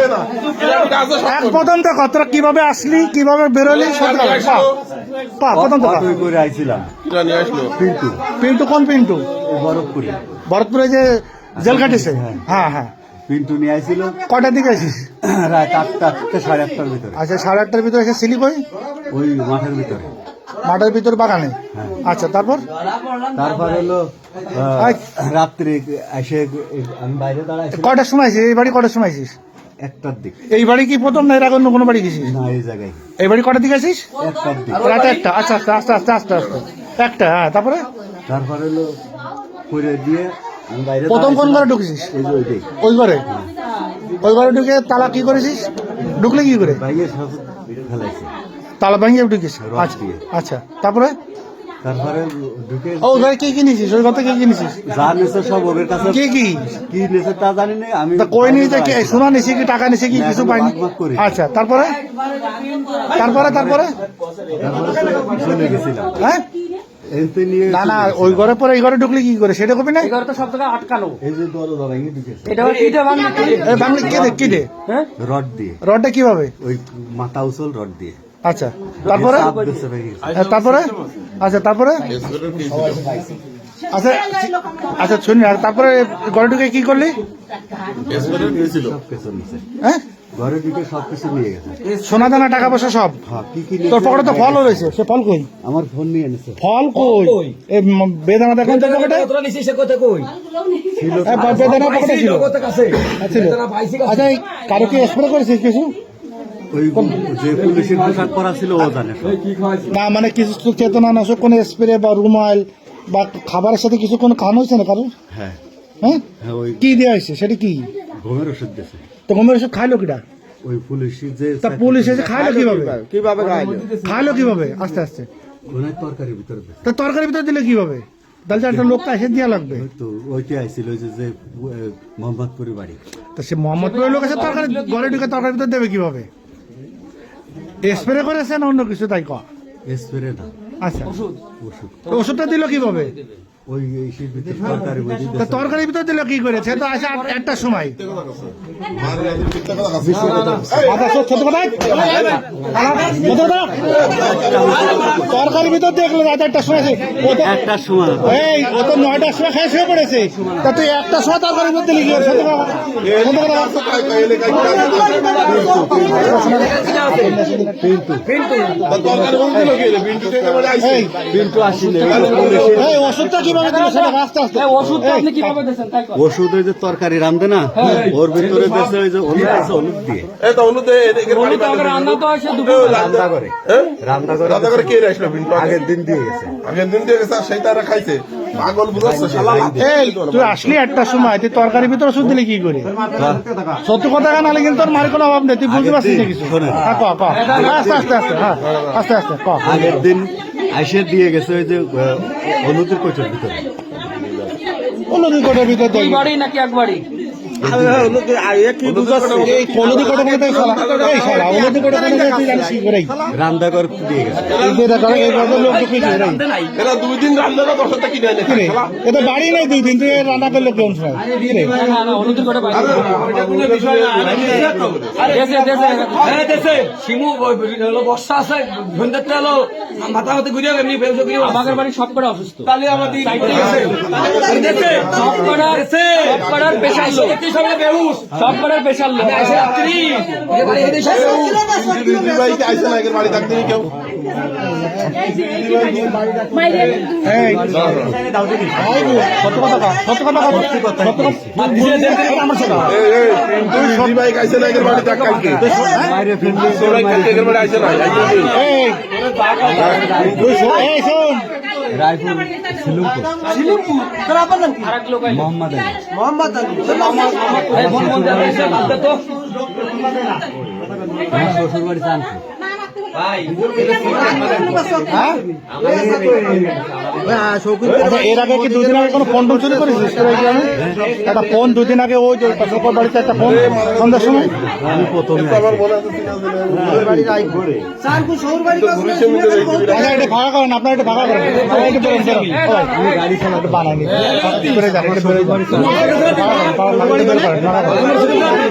এক কীভাবে আসলি কীভাবে বেরোলি সব কথা। পা, পা প্রথম তো অটোই করে আইছিলাম। পিন্টু। পিন্টু কোন পিন্টু? বরফপুরে ভরতপুরে যে জেল কাটিছে? হ্যাঁ হ্যাঁ। পিন্টু নিয়ে আইছিল। কটার দিকে আসিস রাত আটটা সাড়ে আটটার ভিতরে। আচ্ছা সাড়ে আটটার ভিতরে এসে ছিলি কই? ওই মাঠের ভিতরে। মাঠের ভিতর বাগানে? হ্যাঁ। আচ্ছা তারপর? তারপর হলো রাত্রে এসে আমি বাইরে দাঁড়াইছি কটার সময় আসিস এই বাড়ি কটার সময় আসিস একটার দিক। এই বাড়ি কি প্রথম না এর আগে অন্য কোনো বাড়ি গেছিস? না এই জায়গায়। এই বাড়ি কটার দিকে আসিস? একটার দিক। রাত একটা। আচ্ছা আচ্ছা আস্তে আস্তে আস্তে আস্তে একটা হ্যাঁ তারপরে? তারপর হলো করে দিয়ে আমি বাইরে প্রথম কোন ঘরে ঢুকেছিস? এই যে ওইটাই ওই ঘরে? ওই ঘরে ঢুকে তালা কি করেছিস? ঢুকলে কি করে? ফেলাইছে। তালা ভাঙিয়ে ঢুকিস আচ্ছা। আচ্ছা তারপরে? তারপরে ঢুকে ও ঘরে কি কিনেছিস ওই ঘর থেকে কি কিনেছিস যা নেছে সব ওদের কাছে। কি কি? কি নেছে তা জানি না আমি তা কই নিয়েছে? কি সোনা নিছে কি টাকা নিছে কি কিছু পাইনি। আচ্ছা তারপরে? তারপরে তারপরে? চলে গেছিলাম। হ্যাঁ? না না ওই ঘরে পরে এই ঘরে ঢুকলে কি করে? সেটা কবি না? এগারো তো সব জায়গায় আটকানো। এই যে দরজা ভেঙে ঢুকেছে। এটা ভাঙলি কে? দে কি দে? হ্যাঁ? রড দিয়ে। রডটা কীভাবে? ওই মাথা উচল রড দিয়ে। আচ্ছা তারপরে? তারপরে? আচ্ছা তারপরে? আচ্ছা আচ্ছা শুনি আর তারপরে ঘরে ঢুকে কি করলি? হ্যাঁ? ঘরে ঢুকে সব নিয়ে গেছে সোনা দানা টাকা পয়সা সব? কি কি তোর? পকেটে তো ফলও রয়েছে সে ফল কই? আমার ফোন নিয়ে এনেছে ফল কই? এই বেদানা দেখেন তো পকেটে? কতটা নিছিস সে কথা কই ছিল। বেদানা পকেটে ছিল আচ্ছা কারও কি স্প্রে করেছিস কিছু? ওই যে পুলিশের পোশাক পরা ছিল ও জানে না মানে কিছু চেতনা নাশক কোনো স্প্রে বা রুমাল বা খাবারের সাথে কিছু কোনো খাওয়ানো হয়েছে না কারও হ্যাঁ। হ্যাঁ? হ্যাঁ ওই কি দেওয়া হয়েছে? সেটা কি? ঘুমের ওষুধ দিয়েছে। তো ঘুমের ওষুধ খাইলো কিটা ওই পুলিশের যে তা পুলিশ এসে খাইলো কীভাবে? কীভাবে? খাইলো? খাইলো কীভাবে? আস্তে আস্তে। ঘুমের তরকারির ভিতরে। তা তরকারি ভিতরে দিলে কীভাবে? তাহলে তো একটা লোকটা এসে দেওয়া লাগবে। তো ওইটি আইছিল যে যে মোহাম্মদপুরের বাড়ি। তা সে মোহাম্মদপুরের লোক এসে তরকারি ঘরে ঢুকে তরকারি ভিতরে দেবে কীভাবে? স্প্রে করেছে না অন্য কিছু তাই কয়? স্প্রে না। আচ্ছা। ওষুধ। তো ওষুধটা দিল কীভাবে? ওই ভিতরে তরকারি দিল কি করে? সে তো আসে একটার সময়। তরকারির ভিতর দেখল রাত একটার সময় একটার সময়। এই ও তো নয়টার সময় খেয়ে শুয়ে পড়েছে। তা তুই একটা সময় তরকারির ভিতর দিলি কি করে? সত্যি কথা আসিলে ওষুধটা দিল সেটা আস্তে। আস্তে ওষুধটা আপনি কীভাবে দিয়েছেন? তাই কর। ওষুধ ওই যে তরকারি রান্ধে না? ওর ভিতরে দেশে ওই যে হলুদ আছে হলুদ দিয়ে। এই তো অনুদে এদিকে বাড়ি বলি তো আমাকে রান্না তো হয় রান্না করে। হ্যাঁ? রান্না আগের দিন দিয়ে গেছে। আগের দিন দিয়ে গেছে তারা খাইছে। এই তুই আসলি একটা সময় তুই তরকারির ভিতরে ওষুধ দিলি কি করে? সত্যি কথা নাহলে কিন্তু তোর মারি কোনো অভাব নেই তুই বুঝতে পারছিস না কিছু। হ্যাঁ ক ক। আস্তে আস্তে আস্তে হ্যাঁ আস্তে আস্তে ক। আগের দিন আইসে দিয়ে গেছে ওই যে হলুদের কোচের ভিতরে। হলুদি কোটের ভিতরে দুই বাড়ি নাকি এক বাড়ি? করে? রান্না করে দিয়ে গেছে। দুই দিন রান্না করে কিনে এনে কি রে? খায়, শালা। এটা বাড়ি নাই দুই দিন তুই রান্না করলে কোন সময় কি রে? না না হলুদের করে বাইরে দেশে দেশে। দেশে। শিমু হলো বর্ষা আছে সন্ধ্যাতে হলো মাথা হতে ঘুরিয়ে এমনি আমাদের বাড়ি সব কটা অসুস্থ। তাহলে আমাদের দেশে। সব কটার সব সব কটার পেশার লোক। কিন্তু দিদি ভাই কি আইসে না একের বাড়ি থাকতে কেউ। বাইরে সবাই আইসে না আইসে না। এই তুই আপনার নাম কি? মোহাম্মদ আলী। মোহাম্মদ আলী। মোহাম্মদ আলী তো শ্বশুর বাড়ি চানপুর এর আগে কি দুদিন আগে কোনো ফোন টোন চুরি করেছিস? একটা ফোন দুদিন আগে ওই পাশাপাশি বাড়িতে একটা ফোন সন্ধ্যার সময়? আমি প্রথমে এটা ভাড়া করেন আপনার এটা ভাড়া করেন। গাড়ি চালা একটু করে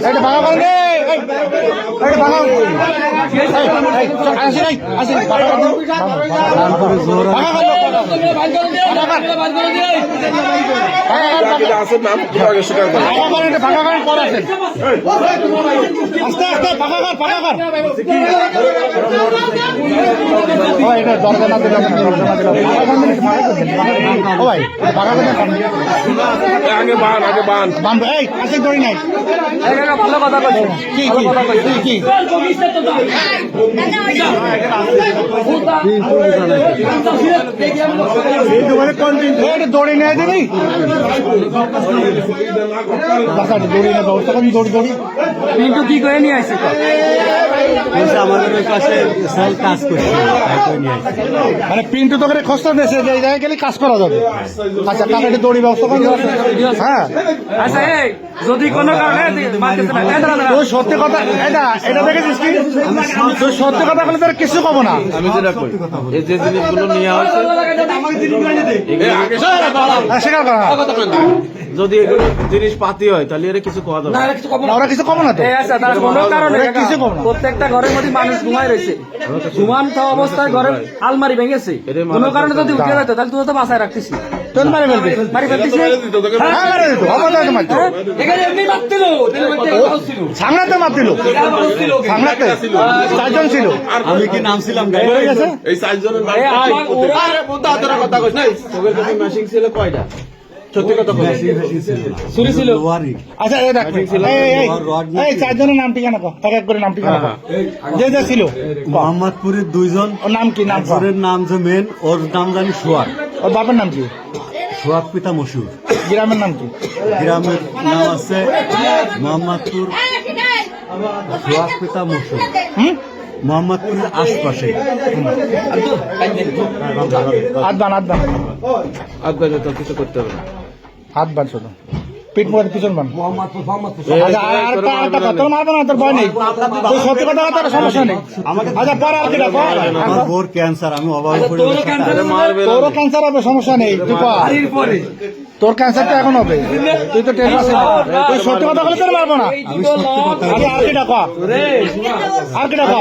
এটা ভাড়া করেন, ভাড়া করেন, এটা বের করেন, ভাড়া করেন। এটা ভাড়া করেন রে, এই, এই, এই, ভাঙা। এই, এই, চল, আসেন, এই, আসেন, ভাঙা কর দিন। ভাঙা কর, ভাঙা কর। আছে নাম আগে স্বীকার করে ভাঙা করেন, এটা ভাঙা করেন, পরে আসেন। আস্তে আস্তে ভাঙা কর, ভাঙা কর। ও, এটা দরজা না দিলে হবে না, দরজা না দিলে হবে না। ভাঙা করেন, এটা ভাঙা করেন, ভাঙা করেন। ও ভাই। আগে বান আগে বান বান্ধব, এই, আসেন, দড়ি নাই। ভালো কথা কইছো কি, কি, কি, কি? এই দোকানে কোন দিন? এই, এটা দড়ি নিয়ে দিবি? বাসা, এটা দড়ি নিয়ে ব্যবস্থা করুন, দড়ি, দড়ি। কিন্তু কি করে নিয়ে আসছে বলছে আমাদের ওই পাশে স্যার কাজ করছে তাই করে নিয়ে আসছে মানে পিন্টু তোকে খসতে দিয়েছে যে এই জায়গায় গেলে কাজ করা যাবে আচ্ছা কাকা এটা দড়ি ব্যবস্থা হ্যাঁ আচ্ছা যদি কোনো কারণে সত্যি কথা এটা এটা দেখেছিস কি? তুই সত্যি কথা বলে তোর কিছু কব না। আমি যেটা কই এই যে জিনিসগুলো নিয়ে হয়েছে হ্যাঁ, স্বীকার করা যদি এগুলো জিনিস পাতি হয় তাহলে এর কিছু কোয়া যাবে না, না। কিছু কব না, না। ওরা কিছু কব না তো। আচ্ছা, কিছু কম না। প্রত্যেকটা ঘরের মধ্যে মানুষ ঘুমায় রয়েছে। ঘুমান থাকা অবস্থায় ঘরের আলমারি ভেঙেছে। কোনো কারণে যদি উঠে যেত তাহলে তুই তো বাসায় রাখতিস তোর মারি ফেলবি। হ্যাঁ মারি দিত। অবদান মারতো? এখানে এমনি মারছিল সামনাতে সামনাতে। চারজন ছিল। আমি কি নামছিলাম পড়ে গেছে? এই চারজনের নাম আরে বুদ্ধা তোরা কথা তোদের কাছে মেশিং ছিল কয়টা? আচ্ছা চারজনের নাম ঠিকানা এক এক করে নাম ঠিকানা যে যে ছিল। মোহাম্মদপুরের দুইজন। নাম কি? নাম নাম যে মেন ওর নাম জানি সোয়াক ওর বাপের নাম কি? সোয়াক পিতা মশুর। গ্রামের নাম কি? গ্রামের নাম আছে মোহাম্মদপুর সোহাগ পিতা মশুর। হুম? মোহাম্মদপুরের আশপাশে। হাত বান হাত বান আজ বাজে কিছু করতে হবে। না হাত বান শুধু। পিছন বান। আচ্ছা আর এই, আর তোরা একটা মারবে না। তোর মারবে না তোর ভয় নেই। তুই সত্যি কথা কথা সমস্যা নেই। আচ্ছা পরে আর কি ডাকো আমার বোর ক্যান্সার আমি অভাবে পড়ে তোরও ক্যান্সার ক্যান্সার হবে সমস্যা নেই তুই তোর ক্যান্সারটা এখন হবে। তুই তো টেনশন আছে তুই সত্যি কথা বলে তোর মারবো না। লোক আরে আর কি ডাকো আর কি ডাকো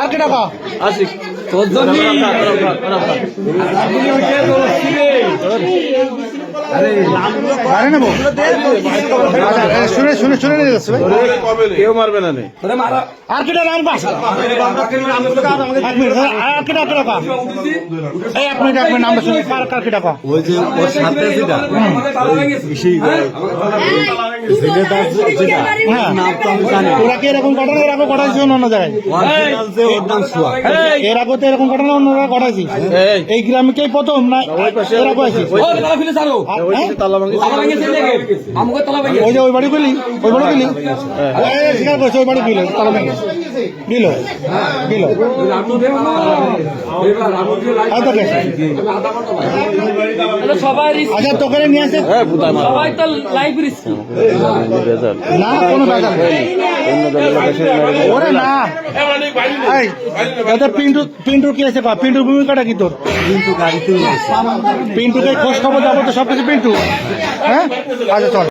আর কি ডাকো তোর জন্য আচ্ছা শুনে শুনে শুনে নিয়ে যাচ্ছে ভাই। কবে রে কেউ মারবে না নে। আর কি ডাক বাস এক মিনিট আর কি ডাক ডাকো এই এক মিনিট এক মিনিট নামটা শুনি। আর কার কি ডাকো ওই যে ওর সাথে যেটা হয়ে। হ্যাঁ। কি এরকম ঘটনা এর আগে অন্য জায়গায়? অরিজিনাল যে ওর নাম সোয়াক। এর আগে তো এরকম ঘটনা অন্য জায়গায় এই। গ্রামে কে প্রথম না এর আগে ওই যে ওই বাড়ি গেলি ওই বাড়ি গেলি স্বীকার করছে ওই বাড়ি গেল ভেঙে দিল দিল। আচ্ছা তোকে নিয়ে আসে। হ্যাঁ সবাই তো লাইফ রিস্ক না কোনো ওরে এটা পিন্টু পিন্টু কি আছে? কয়া পিন্টুর ভূমিকাটা কি তোর? পিন্টুকে খোঁজ খবর যাব তো সবকিছু পিন্টু। হ্যাঁ? আচ্ছা চল।